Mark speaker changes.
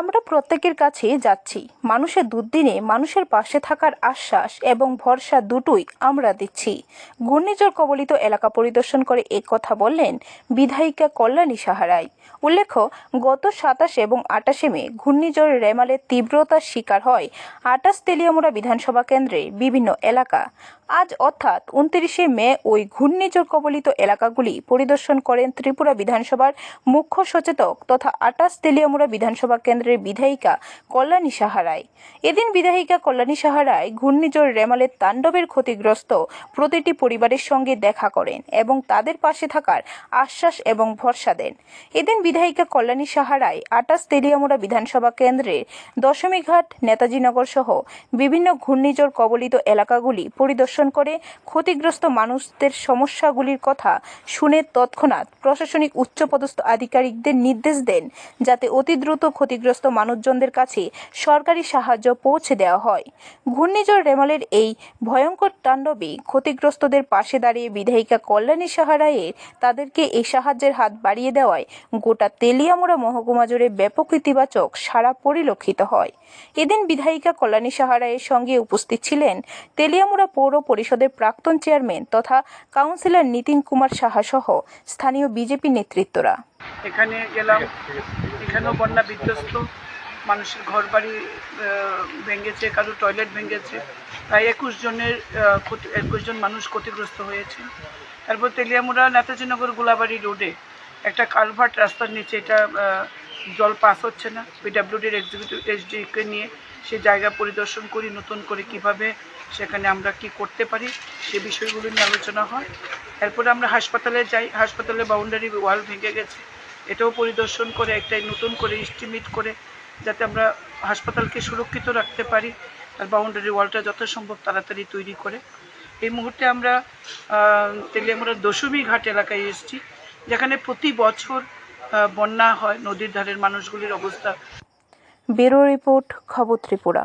Speaker 1: আমরা প্রত্যেকের কাছে যাচ্ছি। মানুষের দুর্দিনে মানুষের পাশে থাকার আশ্বাস এবং ভরসা দুটোই আমরা দিচ্ছি। ঘূর্ণিঝড় কবলিত এলাকা পরিদর্শন করে কথা বললেন বিধায়িকা কল্যাণী সাহারাই। উল্লেখ্য, গত সাতাশ এবং আটাশে মে ঘূর্ণিঝড় রেমালের তীব্রতার শিকার হয় আটাশ তেলিয়ামুড়া বিধানসভা কেন্দ্রের বিভিন্ন এলাকা। আজ অর্থাৎ উনত্রিশে মে ওই ঘূর্ণিঝড় কবলিত এলাকাগুলি পরিদর্শন করেন ত্রিপুরা বিধানসভার মুখ্য সচেতক তথা আটাশ তেলিয়ামুড়া বিধানসভা কেন্দ্রের বিধায়িকা কল্যাণী সাহারায় এদিন বিধায়িকা কল্যাণী সাহারায় ঘূর্ণিঝড় রেমালের তাণ্ডবের ক্ষতিগ্রস্ত প্রতিটি পরিবারের সঙ্গে দেখা করেন এবং তাদের পাশে থাকার আশ্বাস এবং ভরসা দেন। এদিন বিধায়িকা কল্যাণী সাহারায় আটাশ তেলিয়ামুড়া বিধানসভা কেন্দ্রের দশমীঘাট, নেতাজিনগর সহ বিভিন্ন ঘূর্ণিঝড় কবলিত এলাকাগুলি পরিদর্শন করে ক্ষতিগ্রস্ত মানুষদের সমস্যাগুলির কথা শুনে তৎক্ষণাৎ প্রশাসনিক উচ্চপদস্থ আধিকারিকদের নির্দেশ দেন যাতে অতি দ্রুত ক্ষতিগ্রস্ত মানুষজনদের কাছে সরকারি সাহায্য পৌঁছে দেওয়া হয়। ঘূর্ণিঝড় রেমালের এই ভয়ঙ্কর তাণ্ডবে ক্ষতিগ্রস্তদের পাশে দাঁড়িয়ে বিধায়িকা কল্যাণী সাহারায়ের তাদেরকে এই সাহায্যের হাত বাড়িয়ে দেওয়ায় গোটা তেলিয়ামুড়া মহকুমা জুড়ে ব্যাপক ইতিবাচক সারা পরিলক্ষিত হয়। এদিন বিধায়িকা কল্যাণী সাহারায়ের সঙ্গে উপস্থিত ছিলেন তেলিয়ামুড়া পৌর পরিষদের প্রাক্তন চেয়ারম্যান তথা কাউন্সিলর নীতিন কুমার সাহা সহ স্থানীয় বিজেপি নেতৃত্বরা।
Speaker 2: এখানে গেলাম। এখানেও বন্যা বিধ্বস্ত, মানুষের ঘর বাড়ি ভেঙেছে, কারও টয়লেট ভেঙেছে। প্রায় একুশ জনের একুশ জন মানুষ ক্ষতিগ্রস্ত হয়েছে। তারপর তেলিয়ামুড়া, নেতাজিনগর গোলাবাড়ি রোডে একটা কালভার্ট রাস্তার নিচে এটা জল পাস হচ্ছে না। পিডাব্লিউডির এক্সিকিউটিভ এইচডিকে নিয়ে সে জায়গা পরিদর্শন করি, নতুন করে কীভাবে সেখানে আমরা কি করতে পারি, সে বিষয়গুলো নিয়ে আলোচনা হয়। এরপরে আমরা হাসপাতালে যাই, হাসপাতালে বাউন্ডারি ওয়াল ভেঙে গেছে। এটাও পরিদর্শন করে একটা নতুন করে এস্টিমেট করে যাতে আমরা হাসপাতালকে সুরক্ষিত রাখতে পারি আর বাউন্ডারি ওয়ালটা যথাসম্ভব তাড়াতাড়ি তৈরি করে। এই মুহূর্তে আমরা তেলিয়ামুড়ার দশমী ঘাট এলাকায় এসেছি, যেখানে প্রতি বছর বন্যা হয়, নদীর ধারের মানুষগুলির অবস্থা।
Speaker 1: ব্যুরো রিপোর্ট, খবর ত্রিপুরা।